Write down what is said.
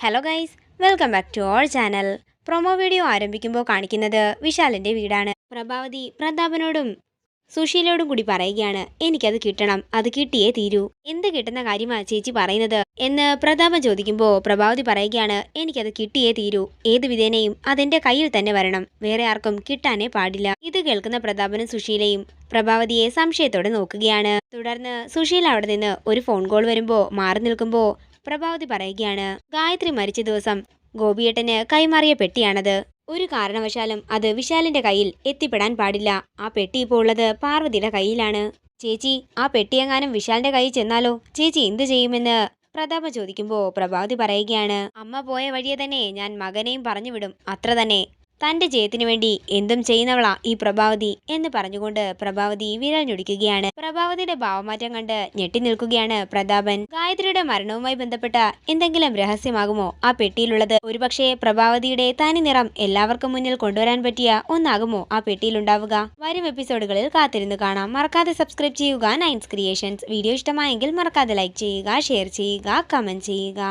Hello guys welcome back to our channel promo video ആരംഭിക്കുമ്പോൾ കാണിക്കുന്നത് വിശാലിന്റെ വീടാണ്. പ്രഭാവതി പ്രതാപനോടും സുശീലയോടും കൂടി പറയുകയാണ് എനിക്കത് കിട്ടണം അത് കിട്ടിയേ തീരൂ. എന്ത് കിട്ടുന്ന കാര്യമാണ് ചേച്ചി പറയുന്നത്? എന്ന് പ്രതാപൻ ചോദിക്കുമ്പോൾ പ്രഭാവതി പറയുകയാണ് എനിക്കത് കിട്ടിയേ തീരൂ. ഏത് വിധേനയും അതെന്റെ കയ്യിൽ തന്നെ വരണം. വേറെ ആർക്കും കിട്ടാനേ പാടില്ല. ഇത് കേൾക്കുന്ന പ്രതാപനും സുശീലയും പ്രഭാവതിയെ സംശയത്തോടെ നോക്കുകയാണ്. തുടർന്ന് സുശീല അവിടെ നിന്ന് ഒരു ഫോൺ കോൾ വരുമ്പോൾ മാറി നിൽക്കുമ്പോ പ്രഭാവതി പറയുകയാണ് ഗായത്രി മരിച്ച ദിവസം ഗോപിയേട്ടന് കൈമാറിയ പെട്ടിയാണത്. ഒരു കാരണവശാലും അത് വിശാലിന്റെ കയ്യിൽ എത്തിപ്പെടാൻ പാടില്ല. ആ പെട്ടി ഇപ്പോൾ ഉള്ളത് പാർവതിയുടെ കയ്യിലാണ്. ചേച്ചി ആ പെട്ടിയെങ്ങാനും വിശാലിന്റെ കയ്യിൽ ചെന്നാലോ? ചേച്ചി എന്തു ചെയ്യുമെന്ന്? പ്രതാപ ചോദിക്കുമ്പോൾ പ്രഭാവതി പറയുകയാണ് അമ്മ പോയ വഴിയെ തന്നെ ഞാൻ മകനെയും പറഞ്ഞു വിടും. അത്ര തന്നെ. തന്റെ ജയത്തിനു വേണ്ടി എന്തും ചെയ്യുന്നവളാ ഈ പ്രഭാവതി എന്ന് പറഞ്ഞുകൊണ്ട് പ്രഭാവതി വിരൽ ഞൊടിക്കുകയാണ് പ്രഭാവതിയുടെ ഭാവമാറ്റം കണ്ട് ഞെട്ടി നിൽക്കുകയാണ് പ്രതാപൻ. ഗായത്രിയുടെ മരണവുമായി ബന്ധപ്പെട്ട എന്തെങ്കിലും രഹസ്യമാകുമോ ആ പെട്ടിയിലുള്ളത്? ഒരുപക്ഷെ പ്രഭാവതിയുടെ തനി നിറം എല്ലാവർക്കും മുന്നിൽ കൊണ്ടുവരാൻ പറ്റിയ ഒന്നാകുമോ ആ പെട്ടിയിലുണ്ടാവുക? വരും എപ്പിസോഡുകളിൽ കാത്തിരുന്ന് കാണാം. മറക്കാതെ സബ്സ്ക്രൈബ് ചെയ്യുക. നൈൻസ് ക്രിയേഷൻസ് വീഡിയോ ഇഷ്ടമായെങ്കിൽ മറക്കാതെ ലൈക്ക് ചെയ്യുക ഷെയർ ചെയ്യുക കമന്റ് ചെയ്യുക.